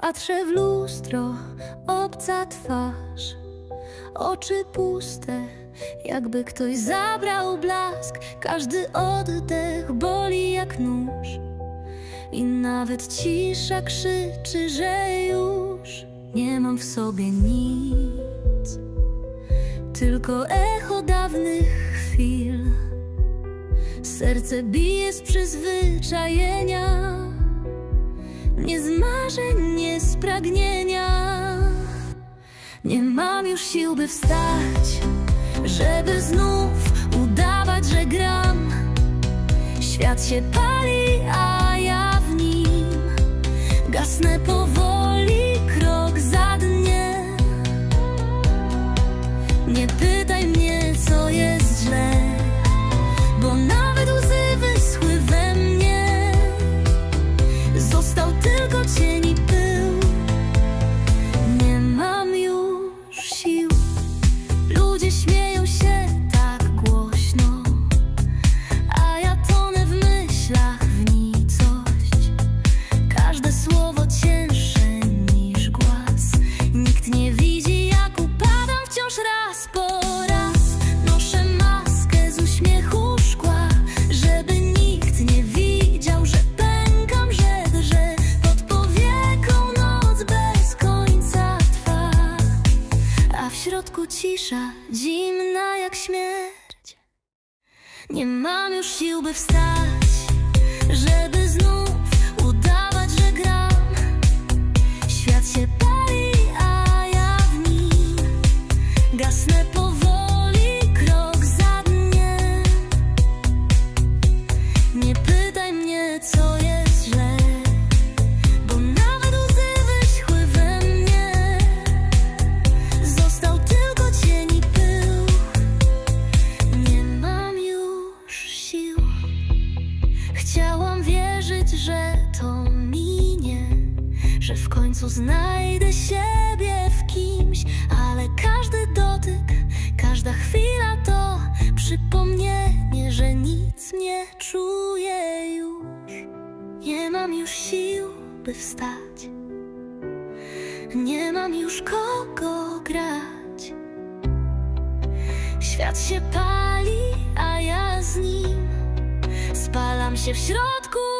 Patrzę w lustro, obca twarz, oczy puste, jakby ktoś zabrał blask. Każdy oddech boli jak nóż, i nawet cisza krzyczy, że już nie mam w sobie nic, tylko echo dawnych chwil. Serce bije z przyzwyczajenia. Nie z marzeń, nie z pragnienia. Nie mam już sił, by wstać Żeby znów udawać, że gram. Świat się pali, a ja w nim. Gasnę powoli, krok za dniem. Nie pytaj mnie, cisza, zimna jak śmierć. Nie mam już sił, by wstać Żeby Że w końcu znajdę siebie w kimś Ale każdy dotyk, każda chwila to Przypomnienie, że nic nie czuję już. Nie mam już sił, by wstać. Nie mam już kogo grać. Świat się pali, a ja z nim. Spalam się w środku